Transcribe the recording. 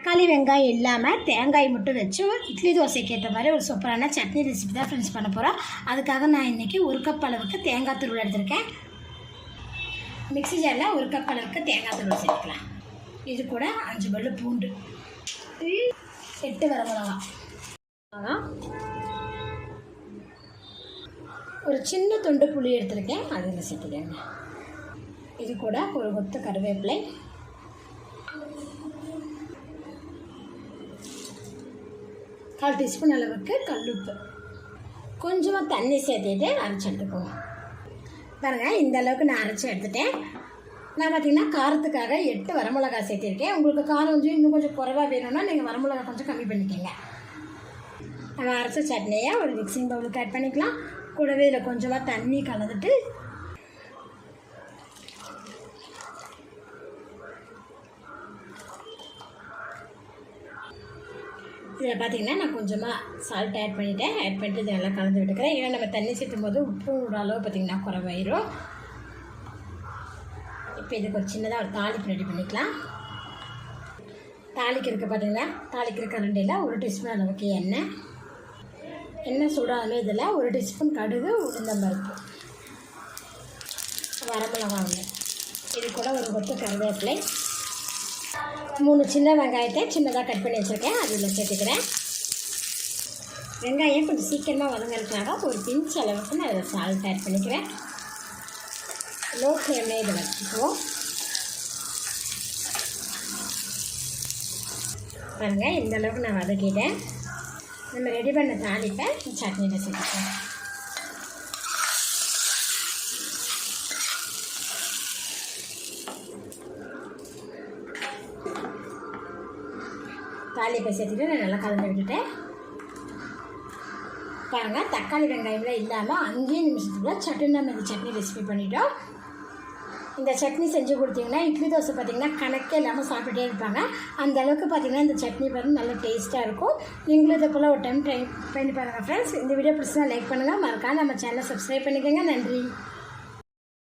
தக்காளி வெங்காயம் இல்லாமல் தேங்காய் மட்டும் வச்சு இட்லி தோசைக்கு ஏற்ற மாதிரி ஒரு சூப்பரான சட்னி ரெசிபி தான் ஃப்ரெண்ட்ஸ் பண்ண போகிறோம் அதுக்காக நான் இன்றைக்கி ஒரு கப் அளவுக்கு தேங்காய் துருள் எடுத்திருக்கேன். மிக்சி ஜாரில் ஒரு கப் அளவுக்கு தேங்காய் துருள் சேர்த்துக்கலாம். இது கூட அஞ்சு பல்லு பூண்டு. எட்டு வர மிளகா ஒரு சின்ன துண்டு புளி எடுத்திருக்கேன். அதில் சேர்த்துக்கங்க. இது கூட ஒரு கொத்து கருவேப்பிலை. கால் டீஸ்பூன் அளவுக்கு கல்லுப்பு கொஞ்சமாக தண்ணி சேர்த்துட்டு அரைச்சி எடுத்துக்குவோம் பாருங்கள் இந்த அளவுக்கு நான் அரைச்சி எடுத்துட்டேன். நான் பார்த்தீங்கன்னா காரத்துக்காக எட்டு வரமிளகா சேர்த்திருக்கேன். உங்களுக்கு காரம் கொஞ்சம் இன்னும் கொஞ்சம் குறைவாக வேணும்னா நீங்கள் வரமிளகா கொஞ்சம் கம்மி பண்ணிக்கோங்க. நம்ம அரைச்ச சட்னியை ஒரு மிக்சிங் பவுலுக்கு ஆட் பண்ணிக்கலாம். கூடவே இதில் கொஞ்சமாக தண்ணி கலந்துட்டு இதில் பார்த்தீங்கன்னா நான் கொஞ்சமாக சால்ட் ஆட் பண்ணிவிட்டேன் ஆட் பண்ணிட்டு இதை நல்லா கலந்து விட்டுக்கிறேன். ஏன்னா நம்ம தண்ணி சேர்த்தும் போது உப்பு அளவு பார்த்திங்கன்னா குறைவாயிரும். இப்போ இதுக்கு ஒரு சின்னதாக ஒரு தாளிப்பு ரெடி பண்ணிக்கலாம். தாளிக்கிறதுக்கு பார்த்தீங்கன்னா தாளிக்கிற கரண்டியில் ஒரு டீஸ்பூன் அளவுக்கு எண்ணெய். எண்ணெய் சூடாகவே இதில் ஒரு டீஸ்பூன் கடுகு உளுந்தம்பருப்பு வரமிளகாங்க இது கூட ஒரு கொத்து கருவேப்பிலை. மூணு சின்ன வெங்காயத்தை சின்னதாக கட் பண்ணி வச்சுருக்கேன். அதில் சேர்த்துக்கிறேன். வெங்காயம் கொஞ்சம் சீக்கிரமாக வதங்கிறதுக்காக ஒரு பிஞ்ச் அளவுக்கு நான் இதில் சால்ட் ஆட் பண்ணிக்கிறேன். லோ ஃப்ளேம்லேயே இதை வச்சுக்குவோம். பாருங்கள் இந்த அளவுக்கு நான் வதக்கிட்டேன். நம்ம ரெடி பண்ண தாளிப்பை சட்னியில் சேர்த்துக்கிறேன் தாளிப்பை சேர்த்துட்டு நான் நல்லா கலந்து விட்டுட்டேன். பாருங்கள் தக்காளி வெங்காயம்லாம் இல்லாமல் அங்கேயே நிமிஷத்துக்குள்ள சட்டுன்னு நம்ம இந்த சட்னி ரெசிபி பண்ணிட்டோம். இந்த சட்னி செஞ்சு கொடுத்தீங்கன்னா இட்லி தோசை பார்த்தீங்கன்னா கணக்கே இல்லாமல் சாப்பிட்டுட்டே இருப்பாங்க. அந்த அளவுக்கு பார்த்தீங்கன்னா இந்த சட்னி பார்த்து நல்ல டேஸ்ட்டாக இருக்கும். நீங்களும் இதை போல் ஒரு டைம் ட்ரை பண்ணி பாருங்கள் ஃப்ரெண்ட்ஸ் இந்த வீடியோ பிடிச்சா லைக் பண்ணுங்கள் மறக்காம நம்ம சேனலை சப்ஸ்கிரைப் பண்ணிக்கோங்க. நன்றி.